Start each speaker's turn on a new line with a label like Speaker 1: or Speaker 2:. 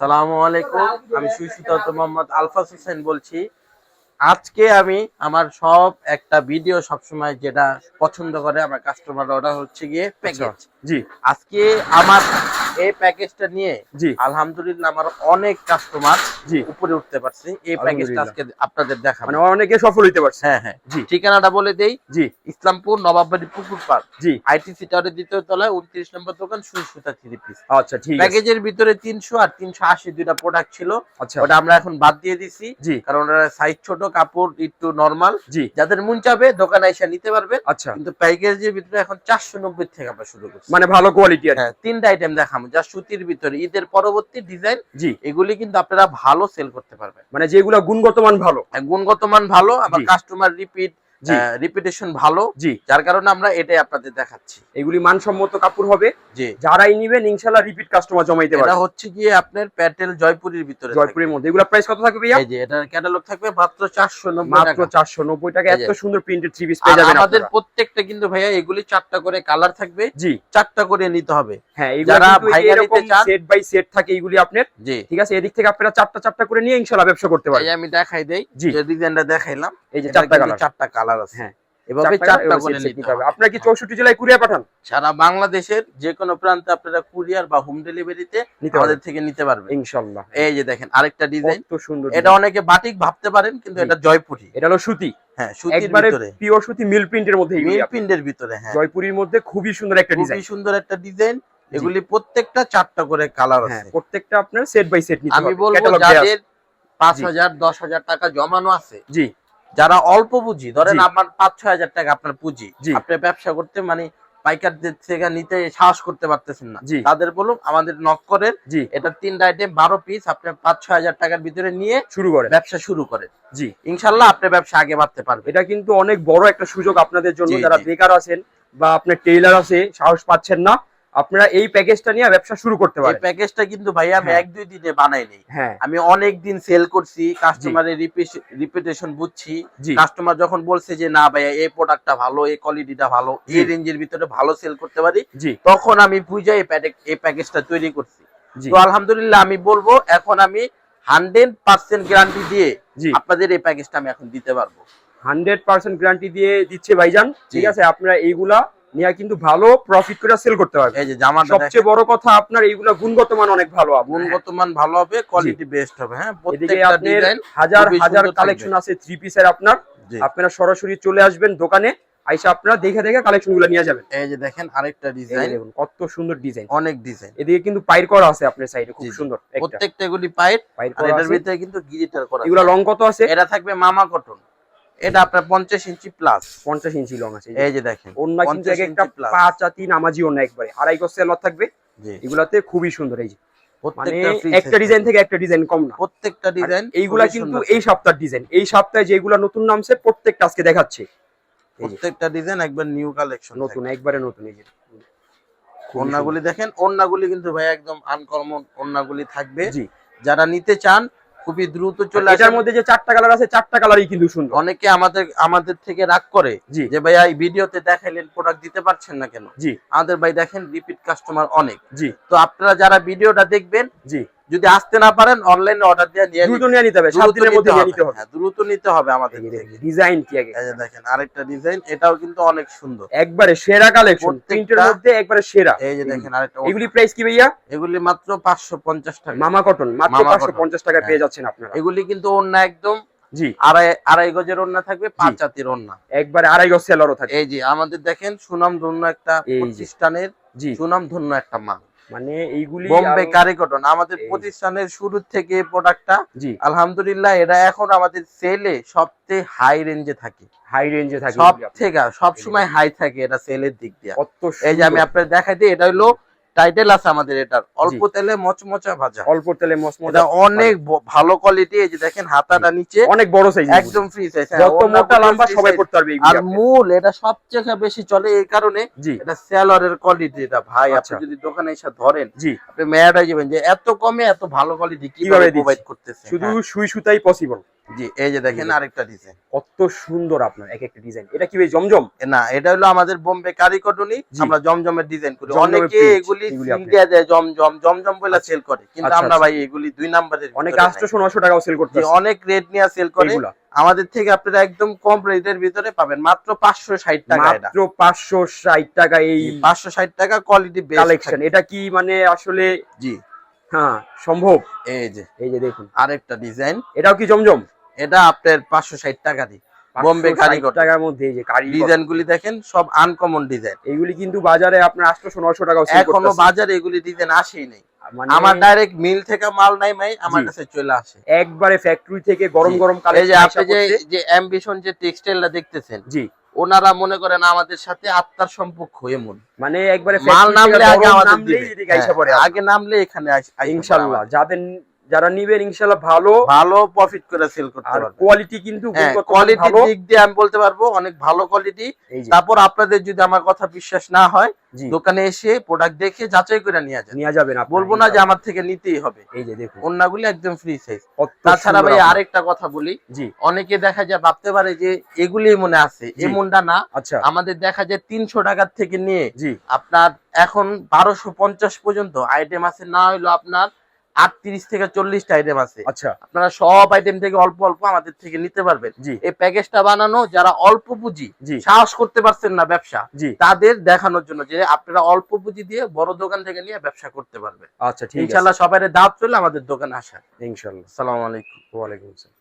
Speaker 1: সালামু আলাইকুম। আমি সুশীতত মোহাম্মদ আলফাস হোসেন বলছি। আজকে আমি আমার সব একটা ভিডিও সবসময় যেটা পছন্দ করে আমার কাস্টমার ওটা হচ্ছে গিয়ে প্যাকেজ
Speaker 2: জি।
Speaker 1: আজকে আমার এই প্যাকেজটা নিয়ে
Speaker 2: জি।
Speaker 1: আলহামদুলিল্লাহ আমার অনেক কাস্টমার
Speaker 2: জি।
Speaker 1: উপরে উঠতে পারছে। এই প্যাকেজটা আজকে আপনাদের দেখাবো।
Speaker 2: মানে অনেকে সফল হইতে পারছে।
Speaker 1: হ্যাঁ হ্যাঁ।
Speaker 2: জি।
Speaker 1: ঠিকানাটা বলে দেই।
Speaker 2: জি।
Speaker 1: ইসলামপুর নবাববাড়ি পুকুর পার্ক
Speaker 2: জি।
Speaker 1: আইটিসি টাওয়ারের দ্বিতীয় তলায় উনত্রিশ নম্বর দোকান সুই সুতা থ্রি পিস।
Speaker 2: আচ্ছা ঠিক আছে।
Speaker 1: প্যাকেজের ভিতরে তিনশো আর তিনশো আশি দুইটা প্রোডাক্ট ছিল।
Speaker 2: আচ্ছা।
Speaker 1: ওটা আমরা এখন বাদ দিয়ে দিছি।
Speaker 2: জি।
Speaker 1: কারণ সাইজ ছোট কাপড় একটু নরমাল
Speaker 2: জি।
Speaker 1: যাদের মন চাবে দোকানে এসে নিতে পারবে।
Speaker 2: আচ্ছা।
Speaker 1: কিন্তু প্যাকেজের ভিতরে এখন চারশো নব্বই থেকে আমরা শুরু করছি।
Speaker 2: মানে ভালো কোয়ালিটি
Speaker 1: হ্যাঁ তিনটা আইটেম দেখাবো। যা সুতির ভিতরে ঈদের পরবর্তী ডিজাইন
Speaker 2: জি।
Speaker 1: এগুলি কিন্তু আপনারা ভালো সেল করতে পারবেন।
Speaker 2: মানে যেগুলা গুণগত মান ভালো।
Speaker 1: আর গুণগত মান ভালো আবার কাস্টমার রিপিট রিপিটেশন ভালো।
Speaker 2: জি।
Speaker 1: যার কারণে আমরা এটাই আপনাদের দেখাচ্ছি।
Speaker 2: এগুলি মানসম্মত কাপড় হবে।
Speaker 1: জি।
Speaker 2: যারাই নিবেন ইনশাআল্লাহ রিপিট কাস্টমার জমাইতে
Speaker 1: এটা হচ্ছে গিয়ে আপনার প্যাটেল জয়পুরের ভিতরে
Speaker 2: জয়পুরের মধ্যে। এগুলা প্রাইস কত থাকবে
Speaker 1: এই যে এটার ক্যাটালগ থাকবে মাত্র চারশো নব্বই
Speaker 2: মাত্র চারশো নব্বই টাকা। এত সুন্দর প্রিন্টেড থ্রি পিস পেয়ে যাবেন
Speaker 1: আমাদের প্রত্যেকটা কিন্তু ভাইয়া এগুলি চারটা করে কালার থাকবে।
Speaker 2: জি।
Speaker 1: চারটা করে নিতে হবে।
Speaker 2: হ্যাঁ
Speaker 1: যারা ভাইয়া নিতে চান-
Speaker 2: সেট বাই সেট থাকে এইগুলি আপনার।
Speaker 1: জি।
Speaker 2: ঠিক আছে এদিক থেকে আপনারা চারটা চারটা করে নিয়ে ইনশাআল্লাহ ব্যবসা করতে
Speaker 1: এই
Speaker 2: পারবেন।
Speaker 1: আমি দেখাই দেই। যে ডিজাইনটা দেখাইলাম।
Speaker 2: এই যে চারটা কালার
Speaker 1: চারটা কালার আছে।
Speaker 2: হ্যাঁ।
Speaker 1: এভাবে চারটা করে নিতে হবে।
Speaker 2: আপনারা কি চৌষট্টি জেলায় কুরিয়ার পাঠান?
Speaker 1: সারা বাংলাদেশের যে কোনো প্রান্তে আপনারা কুরিয়ার বা হোম ডেলিভারিতে আমাদের থেকে নিতে পারবেন।
Speaker 2: ইনশাআল্লাহ
Speaker 1: এই যে দেখেন আরেকটা ডিজাইন
Speaker 2: কত সুন্দর
Speaker 1: এটা অনেকে বাটিক ভাবতে পারেন কিন্তু এটা জয়পুরি।
Speaker 2: এটা হলো সুতি।
Speaker 1: হ্যাঁ সুতির ভিতরে।
Speaker 2: পিওর সুতি মিল প্রিন্টের মধ্যে
Speaker 1: মিল প্রিন্টের ভিতরে হ্যাঁ।
Speaker 2: জয়পুরীর মধ্যে খুবই সুন্দর একটা ডিজাইন
Speaker 1: খুবই সুন্দর একটা ডিজাইন এগুলি প্রত্যেকটা চারটা করে কালার
Speaker 2: হ্যাঁ
Speaker 1: আছে।
Speaker 2: প্রত্যেকটা আপনার সেট বাই সেট নিতে
Speaker 1: আমি বলব। যাদের পাঁচ
Speaker 2: জি।
Speaker 1: হাজার দশ হাজার টাকা জমানো আছে
Speaker 2: জি।
Speaker 1: যারা অল্প পুঁজি ধরেন আপনার পাঁচ ছয় হাজার টাকা আপনার পুঁজি আপনি ব্যবসা করতে মানে পাইকারদের থেকে নিতে সাহস করতে পারতেছেন না। তাদের বলুন আমাদের নক করেন
Speaker 2: জি।
Speaker 1: এটা তিনটা আইটেম বারো পিস আপনি পাঁচ ছয় হাজার টাকার ভিতরে নিয়ে
Speaker 2: শুরু করেন।
Speaker 1: ব্যবসা শুরু করেন।
Speaker 2: জি।
Speaker 1: ইনশাল্লাহ আপনি ব্যবসা আগে বাড়তে পারবেন।
Speaker 2: এটা কিন্তু অনেক বড় একটা সুযোগ আপনাদের জন্য যারা বেকার আছেন বা আপনার টেইলার আছে সাহস পাচ্ছেন না। আপনারা এই প্যাকেজটা নিয়ে ব্যবসা শুরু করতে পারেন।
Speaker 1: এই প্যাকেজটা কিন্তু ভাই আমি
Speaker 2: হ্যাঁ।
Speaker 1: এক দুই দিনে বানাই নেই।
Speaker 2: হ্যাঁ।
Speaker 1: আমি অনেক দিন সেল করছি কাস্টমারের রিপিটেশন বুঝছি। কাস্টমার যখন বলছে যে না ভাইয়া এই প্রোডাক্টটা ভালো এই কোয়ালিটিটা ভালো এই রেঞ্জের ভিতরে ভালো সেল করতে পারি তখন আমি বুঝে এই প্যাকেজ এই প্যাকেজটা তৈরি করছি। তো আলহামদুলিল্লাহ আমি বলব এখন আমি হান্ড্রেড পার্সেন্ট গ্যারান্টি দিয়ে আপনাদের এই প্যাকেজটা আমি এখন দিতে পারব।
Speaker 2: হান্ড্রেড পার্সেন্ট গ্যারান্টি দিয়ে দিচ্ছে ভাইজান। ঠিক আছে আপনারা এইগুলা নিয়ে কিন্তু ভালো প্রফিট করে সেল করতে পারবেন
Speaker 1: এই যে জামাটা
Speaker 2: সবচেয়ে বড় কথা আপনার এইগুলা গুণগত মান অনেক ভালো আপনার।
Speaker 1: গুণগত মান ভালো হবে কোয়ালিটি বেস্ট হবে হ্যাঁ? প্রত্যেকটা ডিজাইন
Speaker 2: হাজার হাজার কালেকশন আছে থ্রি পিসের আপনার। আপনারা সরাসরি চলে আসবেন দোকানে আইসা আপনারা দেখে দেখে কালেকশনগুলো নিয়ে যাবেন।
Speaker 1: এই যে দেখেন আরেকটা ডিজাইন
Speaker 2: দেখুন কত সুন্দর ডিজাইন
Speaker 1: অনেক ডিজাইন
Speaker 2: এদিকে কিন্তু পাইর করা আছে আপনার সাইডে খুব। সুন্দর
Speaker 1: প্রত্যেকটা এগুলি
Speaker 2: পাইর করা
Speaker 1: এটার ভিতরে কিন্তু গিরিটার করা
Speaker 2: এগুলা রং কত আছে?
Speaker 1: এটা থাকবে মামা কটন এটা আপনার পঞ্চাশ ইঞ্চি প্লাস
Speaker 2: পঞ্চাশ ইঞ্চি লং আছে
Speaker 1: এই যে। দেখেন
Speaker 2: কিন্তু
Speaker 1: 50
Speaker 2: এক একটা। পাঁচ আতি নামাজি অন্য একবারে। আড়াই গজ সেলর থাকবে। এগুলাতে খুবই সুন্দর এই যে। মানে একটা ডিজাইন থেকে একটা ডিজাইন কম না।
Speaker 1: প্রত্যেকটা ডিজাইন
Speaker 2: এইগুলা কিন্তু এই সপ্তাহের ডিজাইন এই সপ্তাহে যেগুলা নতুন নামছে প্রত্যেকটা আজকে দেখাচ্ছে।
Speaker 1: প্রত্যেকটা ডিজাইন একবার নিউ কালেকশন
Speaker 2: নতুন একবারে নতুন এই যে। খুবই
Speaker 1: ওন্নাগুলি দেখেন ওন্নাগুলি কিন্তু ভাই একদম ওন্নাগুলি থাকবে।
Speaker 2: জি।
Speaker 1: যারা নিতে চান খুবই দ্রুত চলে
Speaker 2: আসে। এটার মধ্যে যে চারটা কালার আছে চারটা কালারই কিন্তু সুন্দর।
Speaker 1: অনেকে আমাদের আমাদের থেকে রাগ করে
Speaker 2: জি।
Speaker 1: যে ভাইয়া এই ভিডিওতে দেখাইলেন প্রোডাক্ট দিতে পারছেন না কেন?
Speaker 2: জি।
Speaker 1: আমাদের ভাই দেখেন রিপিট কাস্টমার অনেক।
Speaker 2: জি।
Speaker 1: তো আপনারা যারা ভিডিওটা দেখবেন
Speaker 2: জি।
Speaker 1: যদি আসতে না পারেন অনলাইনে অর্ডার দিয়ে নিয়ে
Speaker 2: দ্রুত নিয়ে নিতে হবে সাত দিনের মধ্যে নিয়ে নিতে হবে।
Speaker 1: হ্যাঁ, দ্রুত নিতে হবে আমাদের
Speaker 2: ডিজাইন কি আগে।
Speaker 1: এই যে দেখেন আরেকটা ডিজাইন এটাও কিন্তু অনেক সুন্দর।
Speaker 2: একবারে সেরা কালেকশন প্রিন্টের মধ্যে একবারে সেরা।
Speaker 1: এই যে দেখেন আরেকটা
Speaker 2: এগুলি প্রাইস কি ভাইয়া?
Speaker 1: এগুলি মাত্র পাঁচশো পঞ্চাশ টাকা।
Speaker 2: মামা কটন মাত্র
Speaker 1: মামা
Speaker 2: পাঁচশো
Speaker 1: cotton।
Speaker 2: পঞ্চাশ টাকা
Speaker 1: হ্যাঁ।
Speaker 2: পেয়ে যাচ্ছেন আপনারা।
Speaker 1: এগুলি কিন্তু অন্য একদম
Speaker 2: জি।
Speaker 1: আড়াই আড়াই গজের ওন্না থাকবে পাঁচ জাতির ওন্না
Speaker 2: একবারে আড়াই গজ সেলারও থাকে
Speaker 1: এই যে আমাদের দেখেন সুনাম ধন্য একটা প্রতিষ্ঠানের
Speaker 2: জি।
Speaker 1: সুনাম ধন্য একটা মাল।
Speaker 2: মানে এইগুলি
Speaker 1: বোম্বে
Speaker 2: কারি
Speaker 1: কটন আমাদের প্রতিষ্ঠানের শুরু থেকে প্রোডাক্টটা
Speaker 2: জি।
Speaker 1: আলহামদুলিল্লাহ এটা এখন আমাদের সেলে সবচেয়ে হাই রেঞ্জে থাকে।
Speaker 2: হাই রেঞ্জে থাকে
Speaker 1: সব থেকে সব সময় হাই থাকে এটা সেলের দিক দিয়ে। এই যে আমি। আপনার দেখাই দিই এটা হলো টাইটেল আছে আমাদের এটার। অল্প তেলে মচমচা ভাজা।
Speaker 2: অল্প তেলে
Speaker 1: এটা অনেক ভালো কোয়ালিটি এই যে দেখেন হাতাটা নিচে
Speaker 2: অনেক বড় সাইজ
Speaker 1: একদম ফ্রি সাইজ
Speaker 2: যত মোটা লম্বা সবাই পারবে
Speaker 1: আর মূল এটা সবচেয়ে বেশি চলে এই কারণে এটা সেলরের কোয়ালিটি এটা। ভাই আপনি
Speaker 2: আচ্ছা।
Speaker 1: যদি দোকানে এসে ধরেন আপনি মেয়াদ যাবেন যে এত কমে এত ভালো কোয়ালিটি কীভাবে
Speaker 2: কীভাবে
Speaker 1: প্রোভাইড করতেছে
Speaker 2: শুধু
Speaker 1: হ্যাঁ।
Speaker 2: সুই সুতাই পসিবল
Speaker 1: জি এই যে দেখেন আরেকটা ডিজাইন
Speaker 2: কত সুন্দর আপনার এক একটা ডিজাইন এটা কি ভাই জমজম?
Speaker 1: না এটা হলো আমাদের বোম্বে কারিকটনি। আমরা জমজমের ডিজাইন করি। অনেকে এগুলি ইন্ডিয়া দেয় জমজম জমজম বলে সেল করে। কিন্তু
Speaker 2: আচ্ছা,
Speaker 1: আমরা
Speaker 2: আচ্ছা।
Speaker 1: ভাই এগুলি দুই নাম্বারের
Speaker 2: অনেক
Speaker 1: ভিতরে নাই।
Speaker 2: আটশোশো নশো টাকাও সেল করতে
Speaker 1: অনেক রেট নিয়ে সেল করে। আমাদের থেকে আপনারা একদম কম রেটের ভিতরে পাবেন। মাত্র পাঁচশো ষাট টাকা
Speaker 2: মাত্র পাঁচশো ষাট টাকা এই
Speaker 1: পাঁচশো ষাট টাকা কোয়ালিটি
Speaker 2: কালেকশন এটা কি মানে আসলে
Speaker 1: জি।
Speaker 2: হ্যাঁ সম্ভব?
Speaker 1: এই যে।
Speaker 2: এই যে দেখুন।
Speaker 1: আরেকটা ডিজাইন
Speaker 2: এটাও কি জমজম?
Speaker 1: এটা আপনার পাঁচশো ষাট টাকারই বোম্বে কারিগর।
Speaker 2: টাকার মধ্যে এই যে কারিগর।
Speaker 1: ডিজাইন গুলি দেখেন সব আনকমন ডিজাইন
Speaker 2: এইগুলি কিন্তু বাজারে আপনার আটশোশো নশো টাকাও এখনও
Speaker 1: বাজারে এগুলি ডিজাইন আসেই নেই।
Speaker 2: মানে
Speaker 1: আমার ডাইরেক্ট মিল থেকে মাল নাই ভাই আমার কাছে চলে আসে।
Speaker 2: একবারে ফ্যাক্টরি থেকে গরম। গরম
Speaker 1: এই যে আপনি যে যে অ্যাম্বিশন যে টেক্সটাইলটা দেখতেছেন
Speaker 2: জি।
Speaker 1: ওনারা মনে করেন আমাদের সাথে আত্মার সম্পর্ক এমন।
Speaker 2: মানে একবারে
Speaker 1: মাল নামলে আগে আমাদের দিবে। হ্যাঁ, আগে নামলে এখানে
Speaker 2: ইনশাল্লাহ যাদের যারা নিবেন ইনশাল্লাহ ভালো
Speaker 1: ভালো প্রফিট করে সেল করতে পারবে
Speaker 2: কোয়ালিটি কিন্তু
Speaker 1: হ্যাঁ
Speaker 2: মান
Speaker 1: কোয়ালিটির দিক দিয়ে আমি বলতে পারব অনেক ভালো কোয়ালিটি তারপর আপনাদের যদি আমার কথা বিশ্বাস না হয় দোকানে এসে প্রোডাক্ট দেখে যাচাই করে নিয়ে যান।
Speaker 2: নিয়ে যাবেন
Speaker 1: বলব না যে আমার থেকে নিতেই হবে।
Speaker 2: এই যে দেখুন।
Speaker 1: অন্যগুলি একদম ফ্রি সাইজ তাছাড়া ভাই আরেকটা কথা বলি।
Speaker 2: জি।
Speaker 1: অনেকে দেখা যায় ভাবতে পারে যে এগুলি মনে আছে। এমনটা না।
Speaker 2: আচ্ছা।
Speaker 1: আমাদের দেখা যায় তিনশো টাকার থেকে নিয়ে
Speaker 2: জি।
Speaker 1: আপনার এখন বারোশো পঞ্চাশ পর্যন্ত আইটেম আছে। না হইল আপনার আটত্রিশ থেকে চল্লিশটা আইটেম আছে।
Speaker 2: আচ্ছা।
Speaker 1: আপনারা সব আইটেম থেকে অল্প অল্প আমাদের থেকে নিতে পারবেন। এই প্যাকেজটা বানানো যারা অল্প পুঁজি সাহস করতে পারছেন না ব্যবসা
Speaker 2: জি।
Speaker 1: তাদের দেখানোর জন্য যে আপনারা অল্প পুঁজি দিয়ে বড় দোকান থেকে নিয়ে ব্যবসা করতে পারবেন।
Speaker 2: আচ্ছা
Speaker 1: ইনশাল্লাহ সবাই দাওয়াত চলে আমাদের দোকানে আসা
Speaker 2: ইনশাল্লাহ
Speaker 1: সালাম আলাইকুম।
Speaker 2: ওয়ালাইকুম আসসালাম।